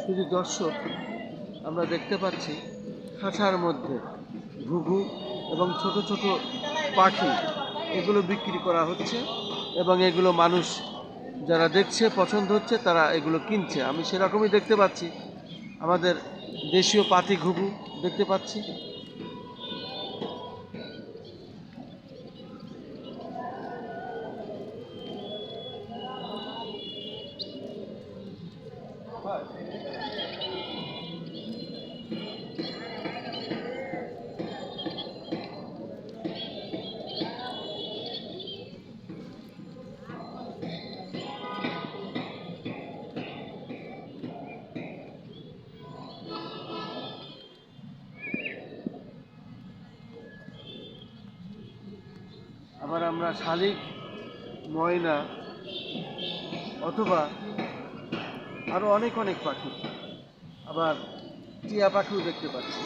শুধু দর্শক, আমরা দেখতে পাচ্ছি খাঁচার মধ্যে ঘুঘু এবং ছোট ছোট পাখি, এগুলো বিক্রি করা হচ্ছে এবং এগুলো মানুষ যারা দেখছে, পছন্দ হচ্ছে, তারা এগুলো কিনছে। আমি সেরকমই দেখতে পাচ্ছি। আমাদের দেশীয় পাতি ঘুঘু দেখতে পাচ্ছি। আবার আমরা শালিক ময়না অথবা আরও অনেক অনেক পাখি। আবার টিয়া পাখিও দেখতে পাচ্ছি।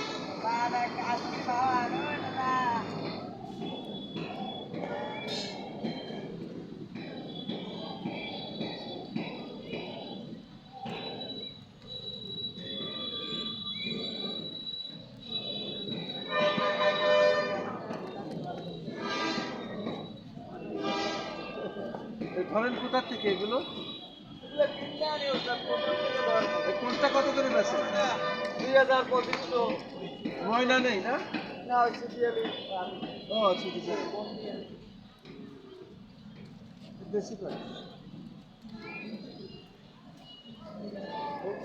ধরেন কোথার থেকে এগুলো? কোনটা কত করে বেছে দুই হাজার পঁচিশশো ময়না নেই না? না ও আচ্ছা ঠিক বেশি করে।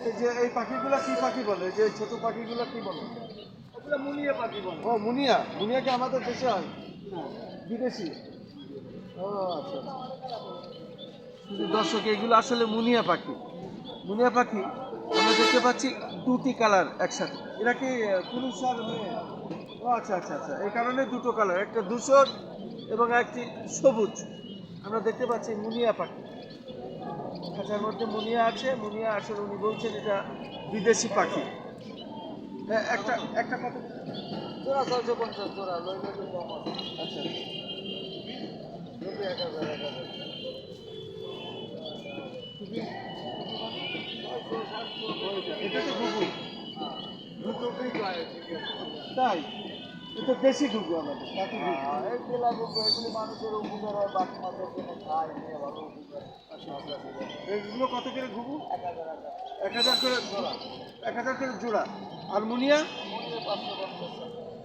এই যে এই পাখিগুলো কি পাখি বলে? যে ছোট পাখিগুলো কি বলে? ওগুলো মুনিয়ে পাখি বলে। ও মুনিয়া? মুনিয়া কি আমাদের দেশে হয়? বিদেশি? ও আচ্ছা। শুধু দর্শক এগুলো আসলে মুনিয়া পাখি। মুনিয়া পাখি আমরা দেখতে পাচ্ছি দুটি কালার একসাথে। এরা কি পুরুষ আর ও আচ্ছা আচ্ছা আচ্ছা। এই কারণে দুটো কালার একটা ধূসর এবং একটি সবুজ। আমরা দেখতে পাচ্ছি মুনিয়া পাখি। খাঁচার মধ্যে মুনিয়া আছে। মুনিয়া আসলে উনি বলছেন এটা বিদেশি পাখি। হ্যাঁ, একটা একটা ছয়শো পঞ্চাশ আচ্ছা নব্বই এক হাজার এক হাজার এটা তো ঘুঘু দুটোকেই পায় ঠিক আছে তাই? এটা দেশি ঘুঘু আমাদের ঘুঘু আর এই এগুলি মানুষের উপকার হয় বাকি মাছের জন্য খায় নিয়ে ভালো উপকার আচ্ছা আচ্ছা এগুলো কত করে ঘুঘু এক হাজার এক হাজার। এক হাজার করে এক হাজার করে জোড়া। আর মুনিয়া পাঁচশো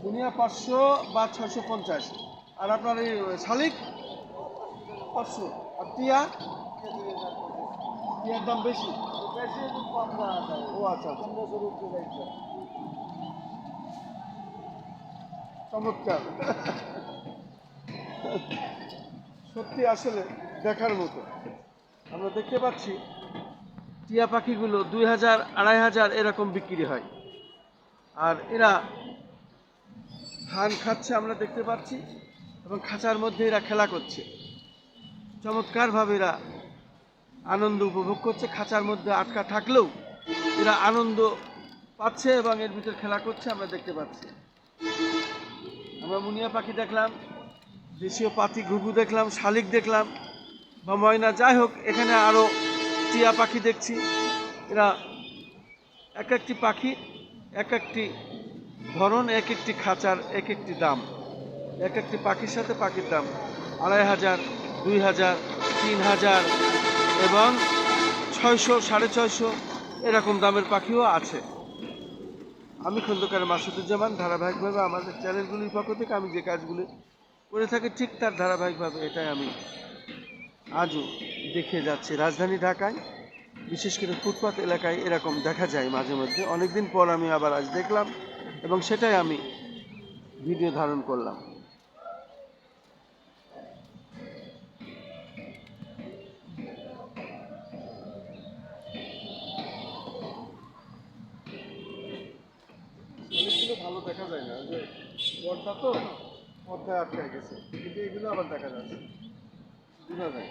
মুনিয়া পাঁচশো বা ছয়শো পঞ্চাশ। আর আপনার এই শালিক? পাঁচশো। আর টিয়া? টিয়ার দাম বেশি? বেশি কম ও আচ্ছা আচ্ছা। পনেরোশো রুপি চমৎকার। সত্যি আসলে দেখার মতো। আমরা দেখতে পাচ্ছি, টিয়া পাখিগুলো দুই হাজার, আড়াই হাজার এরকম বিক্রি হয়। আর এরা ধান খাচ্ছে, আমরা দেখতে পাচ্ছি, এবং খাঁচার মধ্যে এরা খেলা করছে। চমৎকারভাবে এরা আনন্দ উপভোগ করছে। খাঁচার মধ্যে আটকা থাকলেও এরা আনন্দ পাচ্ছে এবং এর ভিতর খেলা করছে, আমরা দেখতে পাচ্ছি। আমরা মুনিয়া পাখি দেখলাম, দেশীয় পাতি ঘুঘু দেখলাম, শালিক দেখলাম বা ময়না। যাই হোক, এখানে আরও টিয়া পাখি দেখছি। এরা এক একটি পাখি, এক একটি ধরন, এক একটি খাঁচার, এক একটি দাম। এক একটি পাখির সাথে পাখির দাম। আড়াই হাজার, দুই হাজার, তিন হাজার এবং ছয়শো, সাড়ে ছয়শো এরকম দামের পাখিও আছে। আমি খন্দকার মাসুদুজ্জামান, ধারাবাহিকভাবে আমাদের চ্যানেলগুলির পক্ষ থেকে আমি যে কাজগুলি করে থাকি ঠিক তার ধারাবাহিকভাবে এটাই আমি আজও দেখে যাচ্ছি। রাজধানী ঢাকায়, বিশেষ করে ফুটপাত এলাকায় এরকম দেখা যায় মাঝে মধ্যে। অনেকদিন পর আমি আবার আজ দেখলাম এবং সেটাই আমি ভিডিও ধারণ করলাম। ভালো দেখা যায় না। যে পর্দা তো পর্দায় আটকে গেছে। কিন্তু এগুলো আবার দেখা যাচ্ছে। বোঝা যায়।